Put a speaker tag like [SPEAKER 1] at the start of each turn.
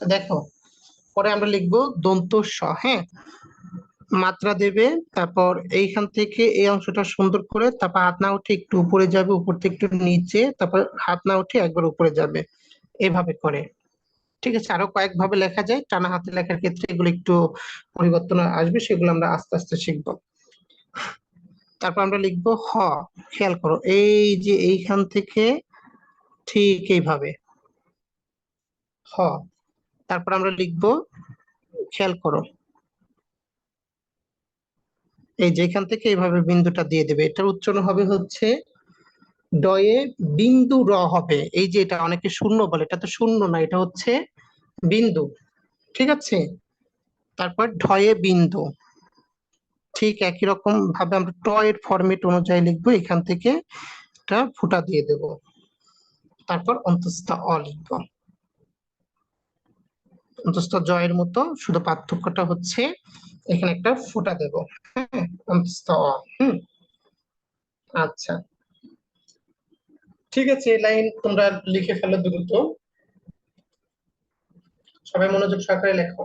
[SPEAKER 1] দেখো, পরে আমরা লিখব দন্ত স হ্যাঁ? মাত্রা দেবে, তারপর এইখান থেকে এই অংশটা সুন্দর করে, তারপর হাত না উঠে একটু উপরে যাবে, উপর থেকে একটু নিচে, তারপর হাত না উঠে একবার উপরে যাবে, এভাবে করে। ঠিক আছে, আরও কয়েক ভাবে লেখা যায়, টানা হাতে লেখার ক্ষেত্রে এগুলো একটু পরিবর্তন আসবে, সেগুলো আমরা আস্তে আস্তে শিখব। তারপর আমরা লিখব হ, খেয়াল করো, এই যে এইখান থেকে ঠিক এইভাবে, হ। তারপর আমরা লিখব, খেয়াল করো। এই যে এখান থেকে এইভাবে বিন্দুটা দিয়ে দেবে। এটার উচ্চারণ হবে হচ্ছে, ডয়ে বিন্দু র হবে। এই যে এটা অনেকে শূন্য বলে, এটা তো শূন্য না, এটা হচ্ছে বিন্দু। ঠিক আছে? তারপর ঢয়ে বিন্দু। ঠিক একই রকম ভাবে আমরা ট এর ফরমেট অনুযায়ী লিখব, এখান থেকে এটা ফুটা দিয়ে দেব। তারপর অন্তস্থ অ লিখব। অন্তস্থ জয়ের মতো শুধু পার্থক্যটা হচ্ছে এখানে একটা ফোটা দেব। হ্যাঁ অন্তস্থ অ আচ্ছা। ঠিক আছে, এই লাইন তোমরা লিখে ফেলো দ্রুত। সবাই মনোযোগ সহকারে লেখো।